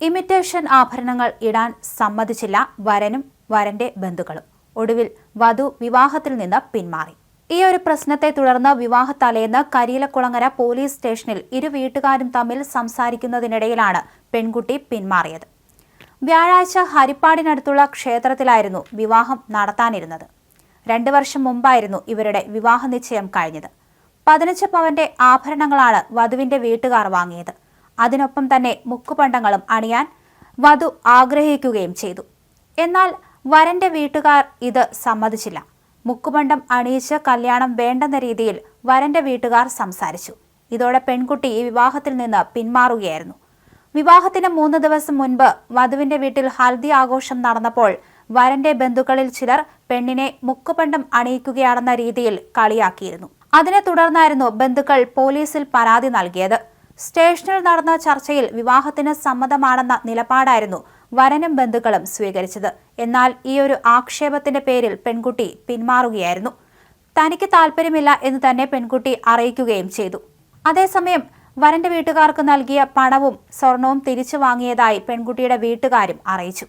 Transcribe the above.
Imitation ആഭരണങ്ങൾ ഇടാൻ സമ്മതിച്ചില്ല വരനും വരന്റെ ബന്ധുക്കളും. ഒടുവിൽ വധു വിവാഹത്തിൽ നിന്ന് പിന്മാറി. ഈ ഒരു പ്രശ്നത്തെ തുടർന്ന് വിവാഹ തലേന്ന് കരിയിലക്കുളങ്ങര പോലീസ് സ്റ്റേഷനിൽ ഇരു വീട്ടുകാരും തമ്മിൽ സംസാരിക്കുന്നതിനിടയിലാണ് പെൺകുട്ടി പിന്മാറിയത്. വ്യാഴാഴ്ച ഹരിപ്പാടിനടുത്തുള്ള ക്ഷേത്രത്തിലായിരുന്നു വിവാഹം നടത്താനിരുന്നത്. രണ്ടു വർഷം മുമ്പായിരുന്നു ഇവരുടെ വിവാഹ നിശ്ചയം കഴിഞ്ഞത്. പതിനഞ്ച് പവന്റെ ആഭരണങ്ങളാണ് വധുവിന്റെ വീട്ടുകാർ വാങ്ങിയത്. അതിനൊപ്പം തന്നെ മുക്കുപണ്ടങ്ങളും അണിയാൻ വധു ആഗ്രഹിക്കുകയും ചെയ്തു. എന്നാൽ വരന്റെ വീട്ടുകാർ ഇത് സമ്മതിച്ചില്ല. മുക്കുപണ്ടം അണിയിച്ച് കല്യാണം വേണ്ടെന്ന രീതിയിൽ വരന്റെ വീട്ടുകാർ സംസാരിച്ചു. ഇതോടെ പെൺകുട്ടി ഈ വിവാഹത്തിൽ നിന്ന് പിന്മാറുകയായിരുന്നു. വിവാഹത്തിന് മൂന്ന് ദിവസം മുൻപ് വധുവിന്റെ വീട്ടിൽ ഹൽദി ആഘോഷം നടന്നപ്പോൾ വരന്റെ ബന്ധുക്കളിൽ ചിലർ പെണ്ണിനെ മുക്കുപണ്ടം അണിയിക്കുകയാണെന്ന രീതിയിൽ കളിയാക്കിയിരുന്നു. അതിനെ തുടർന്നായിരുന്നു ബന്ധുക്കൾ പോലീസിൽ പരാതി നൽകിയത്. സ്റ്റേഷനിൽ നടന്ന ചർച്ചയിൽ വിവാഹത്തിന് സമ്മതമാണെന്ന നിലപാടായിരുന്നു വരനും ബന്ധുക്കളും സ്വീകരിച്ചത്. എന്നാൽ ഈ ഒരു ആക്ഷേപത്തിന്റെ പേരിൽ പെൺകുട്ടി പിന്മാറുകയായിരുന്നു. തനിക്ക് താല്പര്യമില്ല എന്ന് തന്നെ പെൺകുട്ടി അറിയിക്കുകയും ചെയ്തു. അതേസമയം വരന്റെ വീട്ടുകാർക്ക് നൽകിയ പണവും സ്വർണവും തിരിച്ചു വാങ്ങിയതായി പെൺകുട്ടിയുടെ വീട്ടുകാരും അറിയിച്ചു.